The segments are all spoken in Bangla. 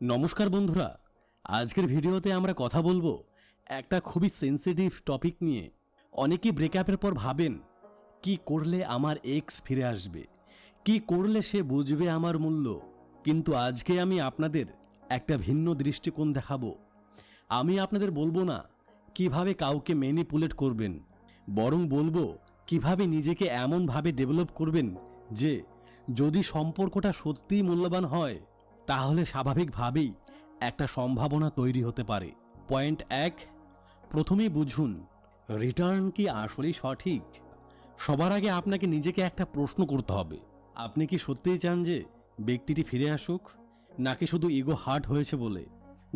নমস্কার বন্ধুরা। আজকের ভিডিওতে আমরা কথা বলব একটা খুবই সেন্সিটিভ টপিক নিয়ে। অনেকেই ব্রেকআপের পর ভাবেন, কি করলে আমার এক্স ফিরে আসবে? কি করলে সে বুঝবে আমার মূল্য? কিন্তু আজকে আমি আপনাদের একটা ভিন্ন দৃষ্টিকোণ দেখাবো। আমি আপনাদের বলব না কীভাবে কাউকে ম্যানিপুলেট করবেন, বরং বলব কীভাবে নিজেকে এমনভাবে ডেভেলপ করবেন যে যদি সম্পর্কটা সত্যিই মূল্যবান হয় তাহলে স্বাভাবিকভাবেই একটা সম্ভাবনা তৈরি হতে পারে। পয়েন্ট এক, প্রথমেই বুঝুন, রিটার্ন কি আসলেই সঠিক? সবার আগে আপনাকে নিজেকে একটা প্রশ্ন করতে হবে। আপনি কি সত্যিই চান যে ব্যক্তিটি ফিরে আসুক, নাকি শুধু ইগো হার্ট হয়েছে বলে?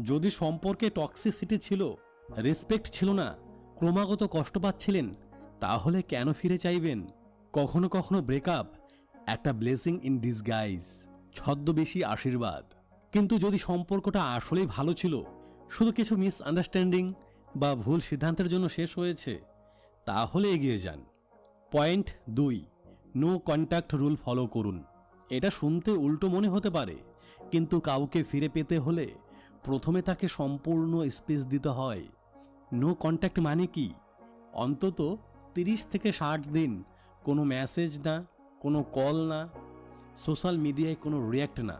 যদি সম্পর্কে টক্সিসিটি ছিল রেসপেক্ট ছিল না, ক্রমাগত কষ্ট পাচ্ছিলেন, তাহলে কেন ফিরে চাইবেন? কখনো কখনো ব্রেকআপ একটা ব্লেসিং ইন ডিসগাইজ ছদ্মবেশী আশীর্বাদ। কিন্তু যদি সম্পর্কটা আসলেই ভালো ছিল, শুধু কিছু মিসআন্ডারস্ট্যান্ডিং বা ভুল সিদ্ধান্তের জন্য শেষ হয়েছে, তাহলে এগিয়ে যান। পয়েন্ট দুই নো কন্ট্যাক্ট রুল ফলো করুন। এটা শুনতে উল্টো মনে হতে পারে, কিন্তু কাউকে ফিরে পেতে হলে প্রথমে তাকে সম্পূর্ণ স্পেস দিতে হয়। নো কন্ট্যাক্ট মানে কি? অন্তত তিরিশ থেকে ষাট দিন কোনো মেসেজ না, কোনো কল না সোশ্যাল মিডিয়ায় কোনো রিয়্যাক্ট না।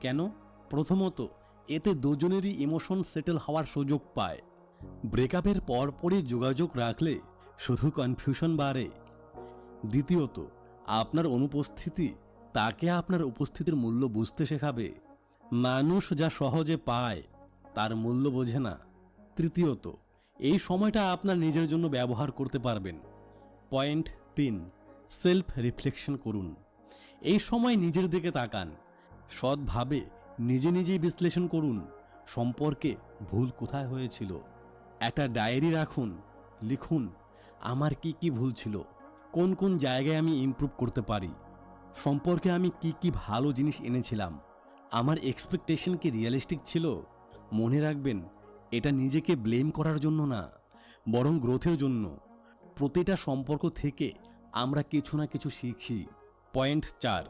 কেন? প্রথমত, এতে দুজনেরই ইমোশন সেটেল হওয়ার সুযোগ পায়। ব্রেকআপের পরপরই যোগাযোগ রাখলে শুধু কনফিউশন বাড়ে। দ্বিতীয়ত, আপনার অনুপস্থিতি তাকে আপনার উপস্থিতির মূল্য বুঝতে শেখাবে। মানুষ যা সহজে পায়, তার মূল্য বোঝে না। তৃতীয়ত, এই সময়টা আপনার নিজের জন্য ব্যবহার করতে পারবেন। পয়েন্ট তিন সেলফ রিফ্লেকশন করুন। এই সময় নিজের দিকে তাকান। সৎভাবে নিজে নিজেই বিশ্লেষণ করুন, সম্পর্কে ভুল কোথায় হয়েছিল। একটা ডায়েরি রাখুন, লিখুন, আমার কি কি ভুল ছিল, কোন কোন জায়গায় আমি ইমপ্রুভ করতে পারি, সম্পর্কে আমি কি কি ভালো জিনিস এনেছিলাম, আমার এক্সপেকটেশন কি রিয়েলিস্টিক ছিল? মনে রাখবেন, এটা নিজেকে ব্লেম করার জন্য না, বরং গ্রোথের জন্য। প্রতিটা সম্পর্ক থেকে আমরা কিছু না কিছু শিখি। পয়েন্ট চার,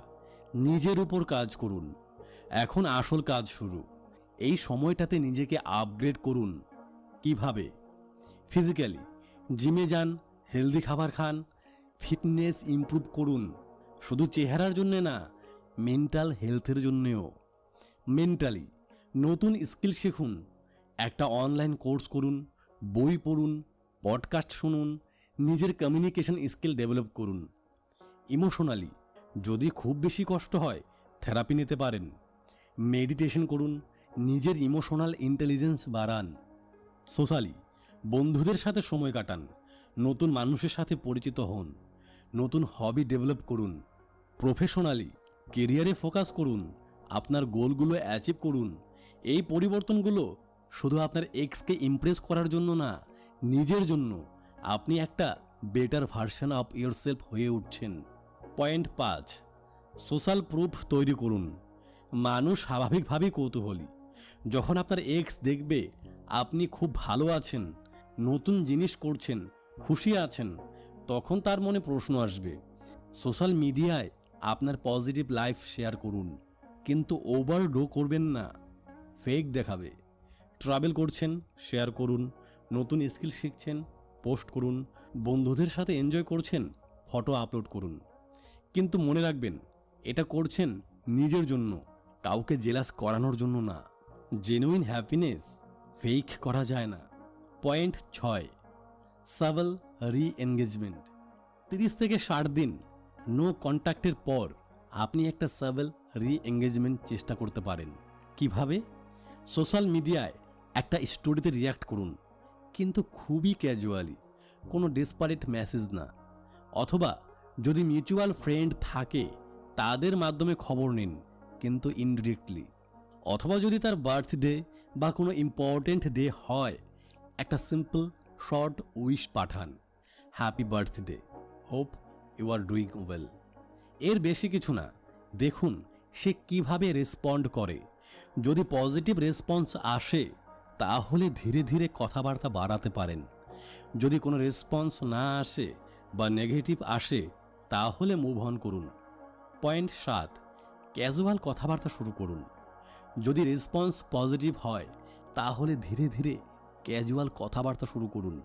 নিজের উপর কাজ করুন। এখন আসল কাজ শুরু। এই সময়টাতে নিজেকে আপগ্রেড করুন। কীভাবে? ফিজিক্যালি জিমে যান হেলদি খাবার খান ফিটনেস ইমপ্রুভ করুন। শুধু চেহারার জন্যে না মেন্টাল হেলথের জন্যেও। মেন্টালি নতুন স্কিল শিখুন। একটা অনলাইন কোর্স করুন, বই পড়ুন পডকাস্ট শুনুন, নিজের কমিউনিকেশন স্কিল ডেভেলপ করুন। ইমোশনালি যদি খুব বেশি কষ্ট হয় থেরাপি নিতে পারেন। মেডিটেশন করুন, নিজের ইমোশনাল ইন্টেলিজেন্স বাড়ান। সোশ্যালি বন্ধুদের সাথে সময় কাটান, নতুন মানুষের সাথে পরিচিত হন, নতুন হবি ডেভেলপ করুন। প্রফেশনালি কেরিয়ারে ফোকাস করুন, আপনার গোলগুলো অ্যাচিভ করুন। এই পরিবর্তনগুলো শুধু আপনার এক্সকে ইমপ্রেস করার জন্য না, নিজের জন্য। আপনি একটা বেটার ভার্সন অফ ইয়োরসেলফ হয়ে উঠছেন। পয়েন্ট পাঁচ, সোশ্যাল প্রুফ তৈরি করুন। মানুষ স্বাভাবিকভাবেই কৌতূহলী। যখন আপনার এক্স দেখবে, আপনি খুব ভালো আছেন, নতুন জিনিস করছেন, খুশি আছেন, তখন তার মনে প্রশ্ন আসবে, সোশ্যাল মিডিয়ায় আপনার পজিটিভ লাইফ শেয়ার করুন, কিন্তু ওভারডো করবেন না ফেক দেখাবে। ট্রাভেল করছেন শেয়ার করুন, নতুন স্কিল শিখছেন পোস্ট করুন, বন্ধুদের সাথে এনজয় করছেন ফটো আপলোড করুন। কিন্তু মনে রাখবেন, এটা করছেন নিজের জন্য, কাউকে জেলাস করানোর জন্য না। জেনুইন হ্যাপিনেস ফেক করা যায় না। পয়েন্ট ছয় সাবল রি এনগেজমেন্ট তিরিশ থেকে ষাট দিন নো কন্ট্যাক্টের পর আপনি একটা সাবল রি এঙ্গেজমেন্ট চেষ্টা করতে পারেন। কীভাবে? সোশ্যাল মিডিয়ায় একটা স্টোরিতে রিয়াক্ট করুন, কিন্তু খুবই ক্যাজুয়ালি কোনো ডেসপারেট মেসেজ না। অথবা যদি মিউচুয়াল ফ্রেন্ড থাকে, তাদের মাধ্যমে খবর নিন, কিন্তু ইনডিরেক্টলি অথবা যদি তার বার্থডে বা কোনো ইম্পর্টেন্ট ডে হয়, একটা simple short wish Pathaan. Happy birthday hope you are doing well এর বেশি কিছু না। দেখুন, সে কীভাবে রেসপন্ড করে। যদি পজিটিভ রেসপন্স আসে, তাহলে ধীরে ধীরে কথাবার্তা বাড়াতে পারেন। যদি কোনো রেসপন্স না আসে বা নেগেটিভ আসে তাহলে মুভ অন করুন। পয়েন্ট সাত ক্যাজুয়াল কথাবার্তা শুরু করুন। যদি রেসপন্স পজিটিভ হয়, তাহলে ধীরে ধীরে ক্যাজুয়াল কথাবার্তা শুরু করুন।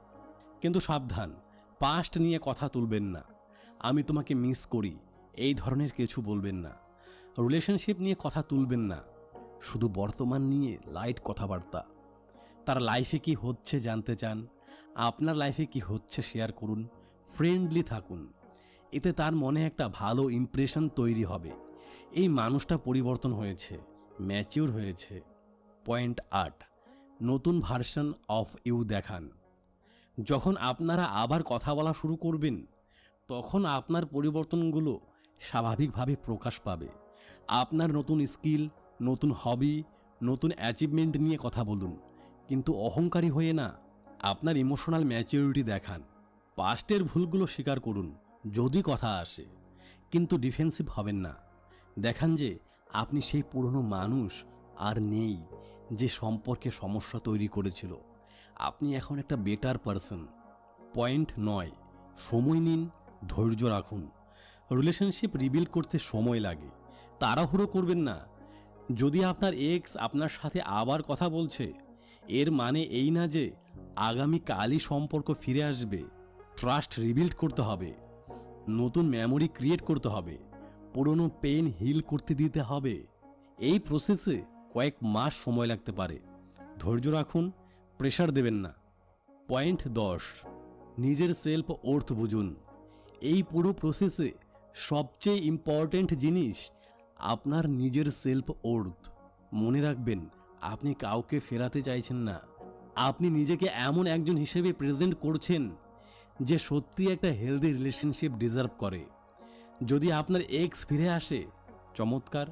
কিন্তু সাবধান পাস্ট নিয়ে কথা তুলবেন না। আমি তোমাকে মিস করি, এই ধরনের কিছু বলবেন না। রিলেশনশিপ নিয়ে কথা তুলবেন না। শুধু বর্তমান নিয়ে লাইট কথাবার্তা। তার লাইফে কি হচ্ছে জানতে চান? আপনার লাইফে কি হচ্ছে শেয়ার করুন। ফ্রেন্ডলি থাকুন। এতে তার মনে একটা ভালো ইমপ্রেশন তৈরি হবে। এই মানুষটা পরিবর্তন হয়েছে ম্যাচিউর হয়েছে। পয়েন্ট আট, নতুন ভার্সন অফ ইউ দেখান। যখন আপনারা আবার কথা বলা শুরু করবেন, তখন আপনার পরিবর্তনগুলো স্বাভাবিকভাবে প্রকাশ পাবে। আপনার নতুন স্কিল নতুন হবি নতুন অ্যাচিভমেন্ট নিয়ে কথা বলুন। কিন্তু অহংকারী হয়ে না, আপনার ইমোশনাল ম্যাচিউরিটি দেখান। পাস্টের ভুলগুলো স্বীকার করুন। যদি কথা আসে, কিন্তু ডিফেন্সিভ হবেন না। দেখান যে আপনি সেই পুরনো মানুষ আর নেই যে সম্পর্কে সমস্যা তৈরি করেছিল। আপনি এখন একটা বেটার পারসন পয়েন্ট নয়, সময় নিন, ধৈর্য রাখুন। রিলেশনশিপ রিবিল করতে সময় লাগে। তাড়াহুড়ো করবেন না। যদি আপনার এক্স আপনার সাথে আবার কথা বলছে, এর মানে এই না যে আগামী কালই সম্পর্ক ফিরে আসবে। ট্রাস্ট রিবিল্ড করতে হবে। নতুন মেমোরি ক্রিয়েট করতে হবে। পুরনো পেন হিল করতে দিতে হবে। এই প্রসেসে কয়েক মাস সময় লাগতে পারে। ধৈর্য রাখুন প্রেশার দেবেন না। পয়েন্ট দশ, নিজের সেলফ ওর্থ বুঝুন। এই পুরো প্রসেসে সবচেয়ে ইম্পর্ট্যান্ট জিনিস আপনার নিজের সেলফ ওর্থ মনে রাখবেন, আপনি কাউকে ফেরাতে চাইছেন না। আপনি নিজেকে এমন একজন হিসেবে প্রেজেন্ট করছেন যে সত্যি একটা হেলদি রিলেশনশিপ ডিজার্ভ করে। যদি আপনার এক্স ফিরে আসে, চমৎকার।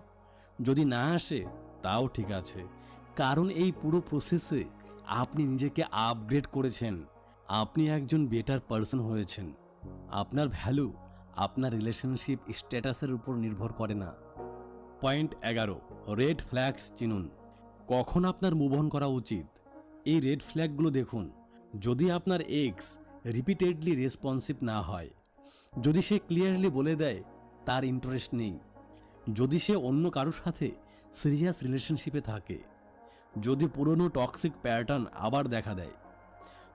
যদি না আসে, তাও ঠিক আছে। কারণ এই পুরো প্রসেসে আপনি নিজেকে আপগ্রেড করেছেন। আপনি একজন বেটার পারসন হয়েছেন। আপনার ভ্যালু আপনার রিলেশনশিপ স্ট্যাটাসের উপর নির্ভর করে না। পয়েন্ট এগারো রেড ফ্ল্যাগস চিনুন। কখন আপনার মুভ অন করা উচিত? এই রেড ফ্ল্যাগগুলো দেখুন। যদি আপনার এক্স রিপিটেডলি রেসপন্সিভ না হয়। যদি সে ক্লিয়ারলি বলে দেয়, তার ইন্টারেস্ট নেই। যদি সে অন্য কারোর সাথে সিরিয়াস রিলেশনশিপে থাকে। যদি পুরনো টক্সিক প্যাটার্ন আবার দেখা দেয়।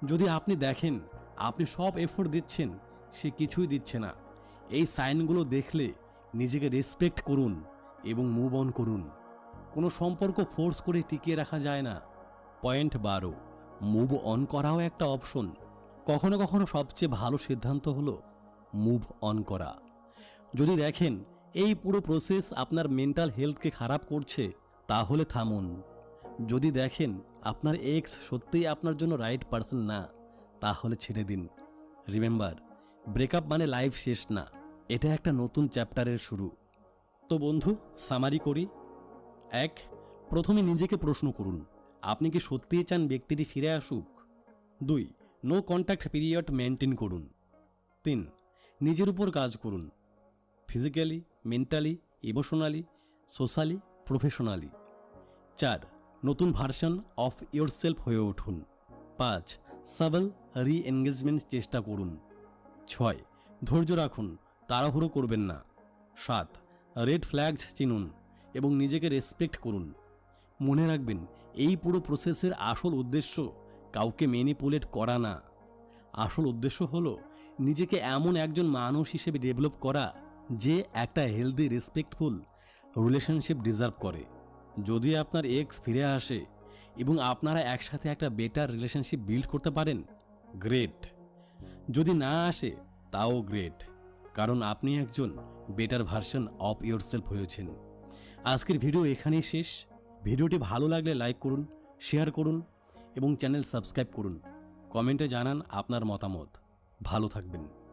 যদি আপনি দেখেন, আপনি সব এফোর্ট দিচ্ছেন, সে কিছুই দিচ্ছে না। এই সাইনগুলো দেখলে নিজেকে রেসপেক্ট করুন এবং মুভ অন করুন। কোনো সম্পর্ক ফোর্স করে টিকিয়ে রাখা যায় না। পয়েন্ট বারো মুভ অন করাও একটা অপশন কখনো কখনো সবচেয়ে ভালো সিদ্ধান্ত হলো মুভ অন করা। যদি দেখেন, এই পুরো প্রসেস আপনার মেন্টাল হেলথকে খারাপ করছে, তাহলে থামুন। যদি দেখেন, আপনার এক্স সত্যিই আপনার জন্য রাইট পার্সন না, তাহলে ছেড়ে দিন। রিমেম্বার ব্রেকআপ মানে লাইফ শেষ না, এটা একটা নতুন চ্যাপ্টারের শুরু। তো বন্ধু সামারি করি। এক, প্রথমে নিজেকে প্রশ্ন করুন, আপনি কি সত্যিই চান ব্যক্তিটি ফিরে আসুক? দুই নো কন্ট্যাক্ট পিরিয়ড মেনটেন করুন। তিন, নিজের উপর কাজ করুন। Physically mentally emotionally socially professionally চার, নতুন ভার্সন অফ ইয়োর সেলফ হয়ে উঠুন। পাঁচ সাবল রি এনগেজমেন্ট চেষ্টা করুন। ছয়, ধৈর্য রাখুন, তাড়াহুড়ো করবেন না। সাত রেড ফ্ল্যাগস চিনুন এবং নিজেকে রেসপেক্ট করুন। মনে রাখবেন, এই পুরো প্রসেসের আসল উদ্দেশ্য কাউকে ম্যানিপুলেট করা না। আসল উদ্দেশ্য হলো নিজেকে এমন একজন মানুষ হিসেবে ডেভেলপ করা যে একটা হেলদি রেসপেক্টফুল রিলেশনশিপ ডিজার্ভ করে। যদি আপনার এক্স ফিরে আসে এবং আপনারা একসাথে একটা বেটার রিলেশনশিপ বিল্ড করতে পারেন গ্রেট যদি না আসে, তাও গ্রেট কারণ আপনি একজন better version of yourself হয়েছেন। আজকের ভিডিও এখানেই শেষ। ভিডিওটি ভালো লাগলে লাইক করুন শেয়ার করুন এবং চ্যানেল সাবস্ক্রাইব করুন। কমেন্টে জানান আপনার মতামত। ভালো থাকবেন।